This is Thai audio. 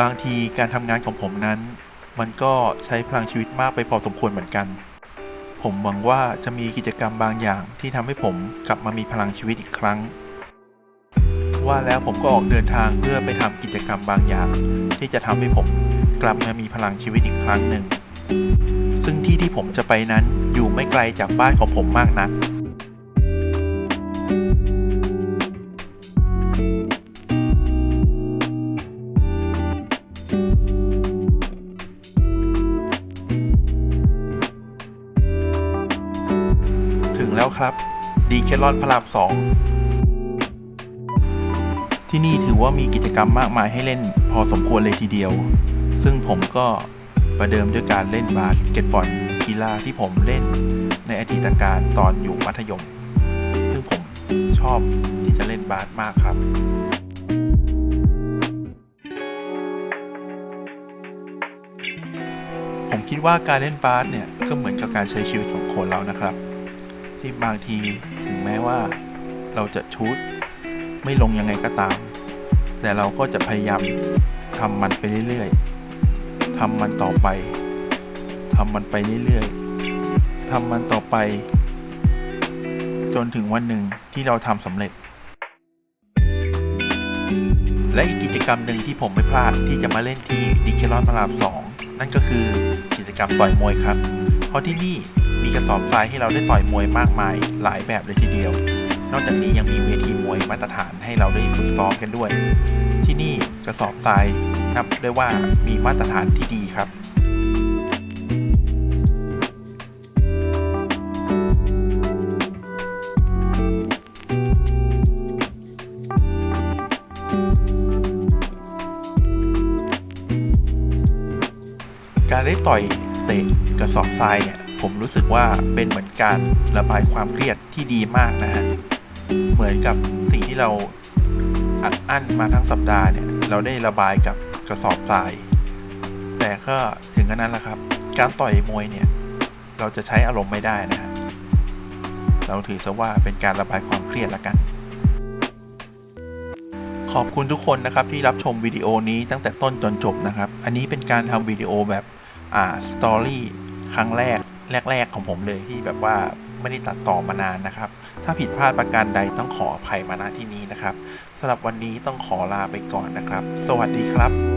บางทีการทำงานของผมนั้น มันก็ใช้พลังชีวิตมากไปพอสมควรเหมือนกัน ผมหวังว่าจะมีกิจกรรมบางอย่างที่ทำให้ผมกลับมามีพลังชีวิตอีกครั้ง ว่าแล้วผมก็ออกเดินทางเพื่อไปทำกิจกรรมบางอย่าง ที่จะทำให้ผมกลับมามีพลังชีวิตอีกครั้งหนึ่ง ซึ่งที่ที่ผมจะไปนั้นอยู่ไม่ไกลจากบ้านของผมมากนัก แล้วครับดีเคลอนพระรามสองที่นี่ถือว่ามีกิจกรรมมากมายให้เล่นพอสมควรเลยทีเดียว ซึ่งผมก็ประเดิมด้วยการเล่นบาสเกตบอลกีฬาที่ผมเล่นในอดีตการตอนอยู่มัธยม ซึ่งผมชอบที่จะเล่นบาสมากครับผมคิดว่าการเล่นบาสเนี่ยก็เหมือนกับการใช้ชีวิตของคนเรานะครับ ที่บางทีถึงแม้ว่าเราจะชูดไม่ลงยังไงก็ตาม แต่เราก็จะพยายามทำมันไปเรื่อยๆทำมันต่อไปทำมันไปเรื่อยๆทำมันต่อไป จนถึงวันหนึ่งที่เราทำสำเร็จ และอีกกิจกรรมหนึ่งที่ผมไม่พลาดที่จะมาเล่นที่ดิเคลอนพระรามสองนั่นก็คือกิจกรรมต่อยมวยครับ เพราะที่นี่ มีกระสอบทรายให้เราได้ต่อยมวยมากมาย หลายแบบเลยทีเดียว นอกจากนี้ยังมีเวทีมวยมาตรฐานให้เราได้ฝึกซ้อมกันด้วย ที่นี่กระสอบทรายนับได้ว่ามีมาตรฐานที่ดีครับการได้ต่อยเตะกระสอบทรายเนี่ย ผมรู้สึกว่าเป็นเหมือนการระบายความเครียดที่ดีมากนะฮะ เหมือนกับสิ่งที่เราอัดอั้นมาทั้งสัปดาห์เนี่ย เราได้ระบายกับกระสอบทราย แต่ก็ถึงกันนั้นแหละครับ การต่อยมวยเนี่ย เราจะใช้อารมณ์ไม่ได้นะฮะ เราถือซะว่าเป็นการระบายความเครียดละกัน ขอบคุณทุกคนนะครับที่รับชมวิดีโอนี้ตั้งแต่ต้นจนจบนะครับ อันนี้เป็นการทำวิดีโอแบบอ่าสตอรี่ครั้งแรก แรก ๆ ของผมเลยที่แบบว่าไม่ได้ตัดต่อมานานนะครับ ถ้าผิดพลาดประการใดต้องขออภัยมาณที่นี้นะครับสำหรับวันนี้ต้องขอลาไปก่อนนะครับ สวัสดีครับ